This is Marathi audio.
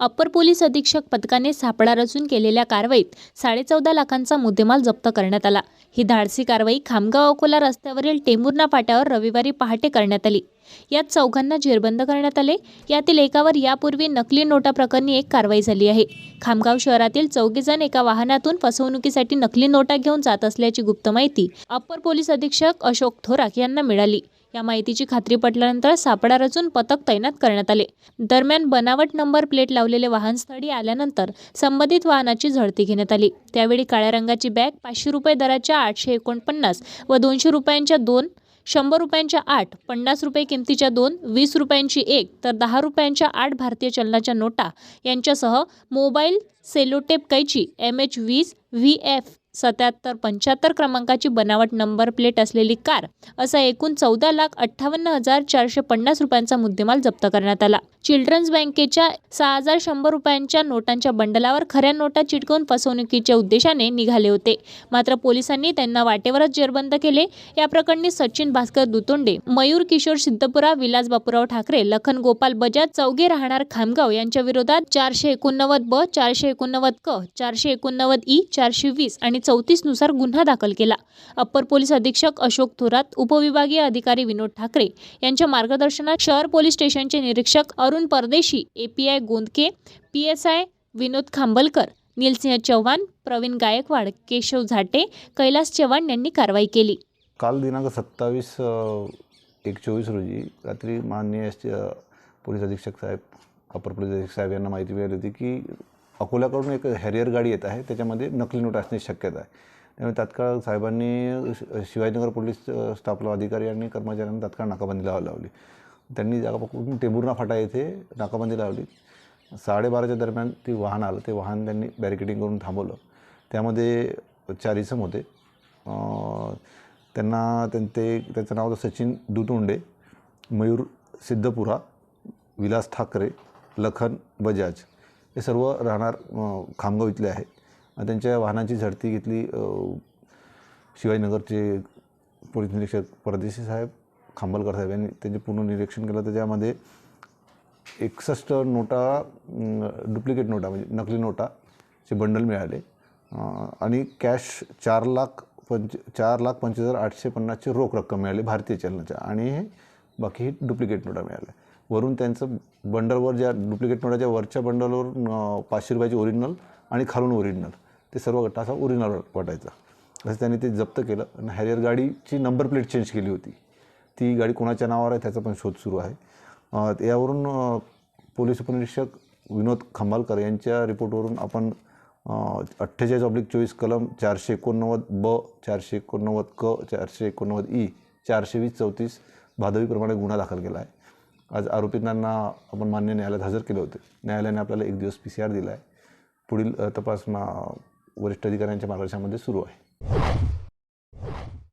अप्पर पोलीस अधीक्षक पथकाने सापळा रचून केलेल्या कारवाईत साडेचौदा लाखांचा मुद्देमाल जप्त करण्यात आला. ही धाडसी कारवाई खामगाव अकोला रस्त्यावरील टेंभुर्णा फाट्यावर रविवारी पहाटे करण्यात आली. यात चौघांना जेरबंद करण्यात आले. यातील एकावर यापूर्वी नकली नोटा प्रकरणी एक कारवाई झाली आहे. खामगाव शहरातील चौघेजण एका वाहनातून फसवणुकीसाठी नकली नोटा घेऊन जात असल्याची गुप्त माहिती अप्पर पोलीस अधीक्षक अशोक थोराक यांना मिळाली. या माहितीची खात्री पटल्यानंतर सापळा रचून पथक तैनात करण्यात आले. दरम्यान बनावट नंबर प्लेट लावलेले वाहन स्थळी आल्यानंतर संबंधित वाहनाची झडती घेण्यात आली. त्यावेळी काळ्या रंगाची बॅग पाचशे रुपये दराच्या आठशे एकोणपन्नास व दोनशे रुपयांच्या दोन शंभर रुपयांच्या आठ पन्नास रुपये किमतीच्या दोन वीस रुपयांची एक तर दहा रुपयांच्या आठ भारतीय चलनाच्या नोटा यांच्यासह मोबाईल सेलोटेप कैची एम एच वीस व्ही एफ सत्याहत्तर पंच्याहत्तर क्रमांकाची बनावट नंबर प्लेट असलेली कार असा एकूण चौदा लाख अठ्ठावन्न हजार चारशे पन्नास रुपयांचा मुद्देमाल जप्त करण्यात आला. चिल्ड्रन्स बँकेच्या सहा हजार शंभर रुपयांच्या नोटांच्या बंडलावर खऱ्या नोटा चिटकवून फसवणुकीच्या उद्देशाने निघाले होते. मात्र पोलिसांनी त्यांना वाटेवरच जेरबंद केले. या प्रकरणी सचिन भास्कर दुतोंडे मयूर किशोर सिद्धपुरा विलास बापूराव ठाकरे लखन गोपाल बजाज चौघे राहणार खामगाव यांच्या विरोधात चारशे एकोणनव्वद ब चारशे एकोणनव्वद क चारशे एकोणनव्वद ई चारशे वीस आणि चौतीसनुसार गुन्हा दाखल केला. अप्पर पोलीस अधीक्षक अशोक थोरात उपविभागीय अधिकारी विनोद ठाकरे यांच्या मार्गदर्शनात शहर पोलीस स्टेशनचे निरीक्षक Arun Pardeshi API Gondke P S I Vinod Khambalkar Neelsingh Chavan Pravin Gaikwad Keshav Zate Kailas Chavan यांनी कारवाई केली. काल दिनांक सत्तावीस एक चोवीस रोजी रात्री माननीय पोलीस अधीक्षक साहेब अपर पोलीस अधीक्षक साहेब यांना माहिती मिळाली होती की अकोल्याकडून एक हॅरियर गाडी येत आहे त्याच्यामध्ये नकली नोट असण्याची शक्यता आहे. त्यामुळे तात्काळ साहेबांनी शि- शिवाजीनगर पोलीस स्टाफला अधिकारी आणि कर्मचाऱ्यांना तात्काळ नाकाबंदी लावा लावली. त्यांनी जागा पकडून फाटा येथे नाकाबंदी लावली. साडेबाराच्या दरम्यान ती वाहन आलं ते वाहन त्यांनी बॅरिकेडिंग करून थांबवलं. त्यामध्ये चार इसम होते. त्यांना त्यांचे त्यांचं त्याचं नाव होतं सचिन दुतोंडे मयूर सिद्धपुरा विलास ठाकरे लखन बजाज. हे सर्व राहणार खामगाव इथले आहे आणि त्यांच्या वाहनाची झडती घेतली शिवाजीनगरचे पोलीस निरीक्षक परदेशी साहेब खांबलकर साहेब यांनी त्यांचे पूर्ण निरीक्षण केलं त्याच्यामध्ये एकसष्ट नोटा डुप्लिकेट नोटा म्हणजे नकली नोटाचे बंडल मिळाले. आणि कॅश चार लाख पंच चार लाख पंचवीस हजार आठशे पन्नासची रोख रक्कम मिळाली भारतीय चलनाच्या. आणि हे बाकी डुप्लिकेट नोटा मिळाल्या. वरून त्यांचं बंडलवर ज्या डुप्लिकेट नोटाच्या वरच्या बंडलवर पाचशे रुपयाची ओरिजिनल आणि खालून ओरिजिनल. ते सर्व गट्टा असा ओरिजिनल वाटायचा. असं त्यांनी ते जप्त केलं आणि हॅरियर गाडीची नंबर प्लेट चेंज केली होती. ती गाडी कोणाच्या नावावर आहे त्याचा पण शोध सुरू आहे. यावरून पोलीस उपनिरीक्षक विनोद खंबालकर यांच्या रिपोर्टवरून आपण अठ्ठेचाळीस ऑब्लिक चोवीस कलम चारशे एकोणनव्वद ब चारशे एकोणनव्वद क चारशे एकोणनव्वद ई चारशे वीस चौतीस भादवीप्रमाणे गुन्हा दाखल केला आहे. आज आरोपींना आपण मान्य न्यायालयात हजर केले होते. न्यायालयाने आपल्याला एक दिवस पी सी आर दिला आहे पुढील तपासना वरिष्ठ अधिकाऱ्यांच्या मार्गदर्शनामध्ये सुरू आहे.